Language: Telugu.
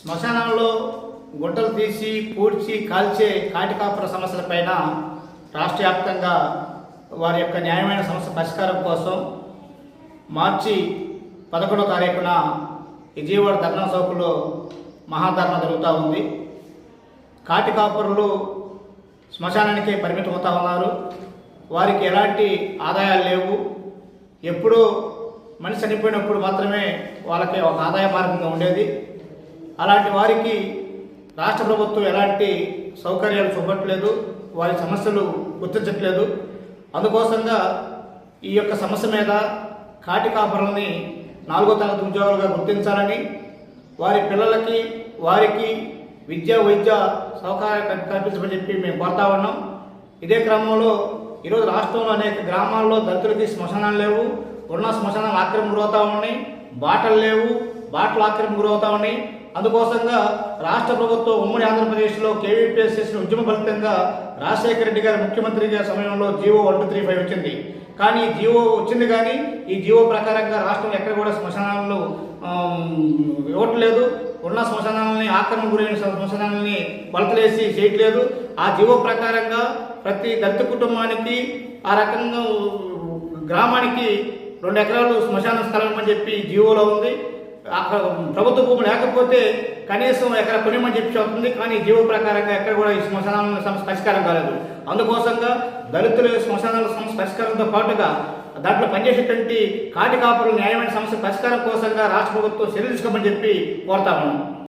శ్మశానంలో గుంటలు తీసి పూడ్చి కాల్చే కాటికాపుర సమస్యలపైన రాష్ట్ర వ్యాప్తంగా వారి యొక్క న్యాయమైన సమస్య పరిష్కారం కోసం మార్చి పదకొండవ తారీఖున విజయవాడ ధర్నా చౌక్లో మహాధర్నా జరుగుతూ ఉంది. కాటికాపురులు శ్మశానానికే పరిమితం అవుతా ఉన్నారు. వారికి ఎలాంటి ఆదాయాలు లేవు. ఎప్పుడూ మనిషి చనిపోయినప్పుడు మాత్రమే వాళ్ళకి ఒక ఆదాయ మార్గంగా ఉండేది. అలాంటి వారికి రాష్ట్ర ప్రభుత్వం ఎలాంటి సౌకర్యాలు చూపట్లేదు వారి సమస్యలు గుర్తించట్లేదు. అందుకోసంగా ఈ యొక్క సమస్య మీద కాటి కాపరులని నాలుగో తరగతి ఉద్యోగులుగా గుర్తించాలని వారి పిల్లలకి వారికి విద్య వైద్య సౌకర్యం కల్పించమని చెప్పి మేము కోరుతా ఉన్నాం. ఇదే క్రమంలో ఈరోజు రాష్ట్రంలో అనేక గ్రామాల్లో దళితులకి శ్మశానాలు లేవు ఉన్న శ్మశానాలు ఆక్రమణ గురవుతా ఉన్నాయి బాటలు లేవు బాటలు ఆక్రమణ గురవుతా ఉన్నాయి. అందుకోసంగా రాష్ట్ర ప్రభుత్వం ఉమ్మడి ఆంధ్రప్రదేశ్లో కేవీపీఎస్ చేసిన ఉద్యమ ఫలితంగా రాజశేఖర రెడ్డి గారు ముఖ్యమంత్రిగా సమయంలో GO one two three five వచ్చింది. కానీ జీవో వచ్చింది కానీ ఈ జీవో ప్రకారంగా రాష్ట్రంలో ఎక్కడ కూడా శ్మశానాలను ఇవ్వట్లేదు ఉన్న శ్మశానాలని ఆక్రమణ గురైన శ్మశానాలని కొలతలేసి చేయట్లేదు. ఆ జీవో ప్రకారంగా ప్రతి దళిత కుటుంబానికి ఆ రకంగా గ్రామానికి రెండు ఎకరాలు శ్మశాన స్థలం అని చెప్పి జీవోలో ఉంది. ప్రభుత్వ భూమి లేకపోతే కనీసం ఎక్కడ కొనిమని చెప్పి చెప్తుంది కానీ జీవ ప్రకారంగా ఎక్కడ కూడా ఈ శ్మశానాల సమస్య పరిష్కారం కాలేదు. అందుకోసంగా దళితుల శ్మశానాల సమస్య పరిష్కారంతో పాటుగా దాంట్లో పనిచేసేటువంటి కాటి కాపులు న్యాయమైన సమస్య పరిష్కారం కోసంగా రాష్ట్ర ప్రభుత్వం చర్యలు తీసుకోమని చెప్పి కోరుతా